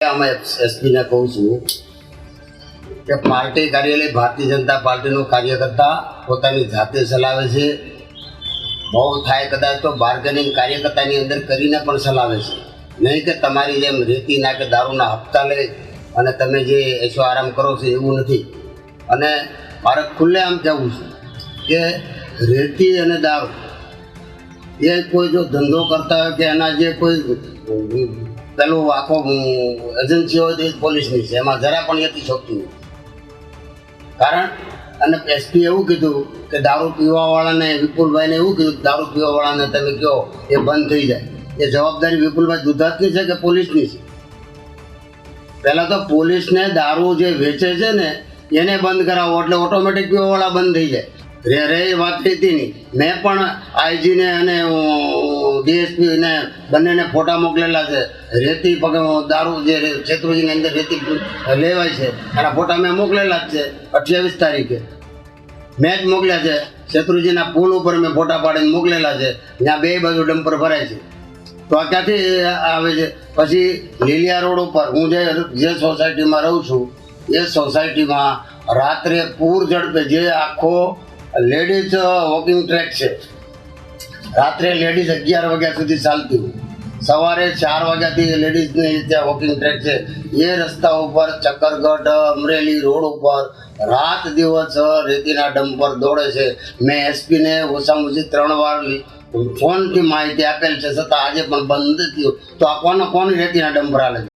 કહું છું કે પાર્ટી કાર્યાલય ભારતીય જનતા પાર્ટીનો કાર્યકર્તા પોતાની જાતે ચલાવે છે. બહુ થાય કદાચ તો બાર્ગેનિંગ કાર્યકર્તાની અંદર કરીને પણ ચલાવે છે. નહીં કે તમારી જેમ રેતીના કે દારૂના હપ્તા લે અને તમે જે એસો આરામ કરો છો એવું નથી. અને મારે ખુલ્લે આમ કહેવું છે કે રેતી અને દારૂ એ કોઈ જો ધંધો કરતા હોય કે એના જે કોઈ પેલું આખો એજન્સી હોય તો એ પોલીસની છે. એમાં જરા પણ એથી શકતું કારણ, અને એસપી એવું કીધું કે દારૂ પીવાવાળાને, વિપુલભાઈને એવું કીધું કે દારૂ પીવાવાળાને તમે કહો એ બંધ થઈ જાય. એ જવાબદારી વિપુલભાઈ દુધાતની છે કે પોલીસની છે? પહેલાં તો પોલીસને દારૂ જે વેચે છે ને, એને બંધ કરાવો. એટલે ઓટોમેટિક પીવાવાળા બંધ થઈ જાય. રે રે એ વાત હતી નહીં. મેં પણ આઈજીને અને ડીએસપીને બંનેને ફોટા મોકલેલા છે. રેતી પગ દારૂ જે શેત્રુજીની અંદર રેતી લેવાય છે. એના ફોટા મેં મોકલેલા જ છે અઠ્યાવીસ તારીખે. મેં જ મોકલ્યા છે. શેત્રુજીના પુલ ઉપર મેં ફોટા પાડીને મોકલેલા છે. ત્યાં બે બાજુ ડમ્પર ભરાય છે. તો આ ક્યાંથી આવે છે? પછી લીલિયા રોડ ઉપર હું જે જે સોસાયટીમાં રહું છું, એ સોસાયટીમાં રાત્રે પૂર ઝડપે જે આખો લેડીઝ વોકિંગ ટ્રેક છે રાત્રે લેડીઝ અગિયાર વાગ્યા સુધી ચાલતી. હોય સવારે ચાર વાગ્યાથી લેડીઝની ત્યાં વોકિંગ ટ્રેક છે. એ રસ્તા ઉપર ચક્કરગઢ, અમરેલી રોડ ઉપર રાત દિવસ રેતીના ડમ્પર દોડે છે. મેં એસપીને ઓછામાં ઓછી ત્રણ વાર ફોનથી માહિતી આપેલ છે. છતાં આજે પણ બંધ થયું. તો આ કોનો કોણ રેતીના ડમ્પર હાલે